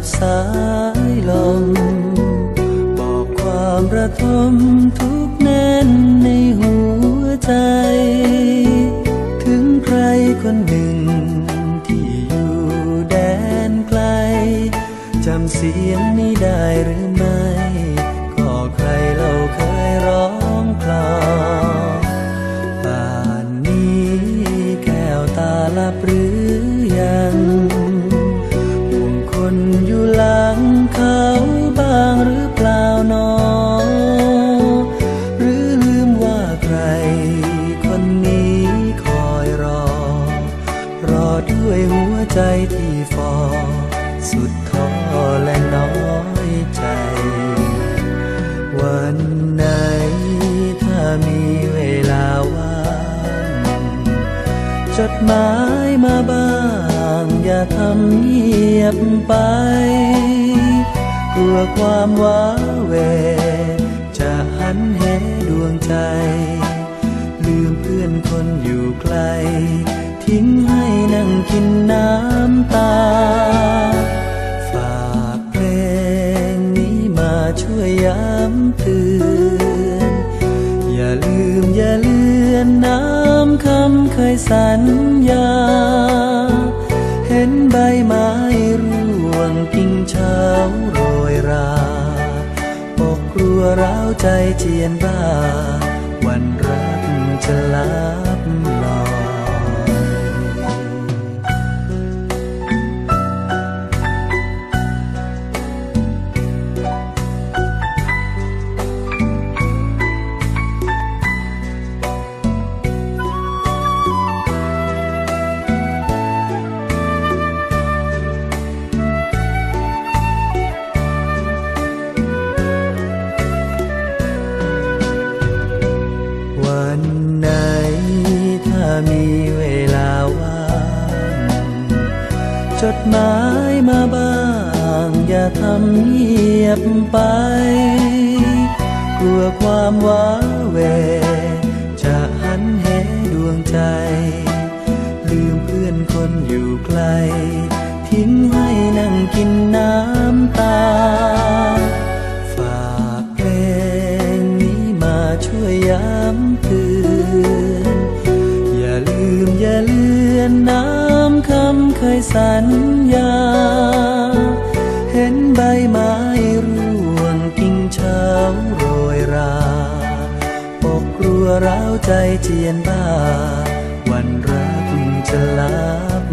กับสายลม บอกความระทมทุกแน่นในหัวใจ ถึงใครคนหนึ่งที่อยู่แดนไกล จำเสียงนี้ได้หรือไม่ ก็ใครเราเคยร้องคลอป่านนี้แก้วตาลับหรือ หัวใจที่ฟอสุดท้อและน้อยใจ วันไหนถ้ามีเวลาว่างจดหมายมาบ้าง อย่าทำเงียบไป กลัวความว้าเหวจะหันเหดวงใจ ลืมเพื่อนคนอยู่ไกล ทิ้งให้นั่งกินน้ำตา ฝากเพลงนี้มาช่วยย้ำเตือน อย่าลืมอย่าเลือนน้ำคำเคยสัญญา เห็นใบไม้ร่วงกิ่งเช้าโรยราปกกลัวร้าวใจเจียนบ้าวันรักจะลับ มีเวลาว่างจดหมายมาบ้าง อย่าทำเงียบไป กลัวความว้าเว จะหันเหดวงใจ ลืมเพื่อนคนอยู่ไกล ทิ้งให้นั่งกินน้ำตา อย่าเลือนน้ำคำเคยสัญญา เห็นใบไม้ร่วงกิ่งเช้าโรยราปกกลัวร้าวใจเจียนบ้า วันรักจะลับ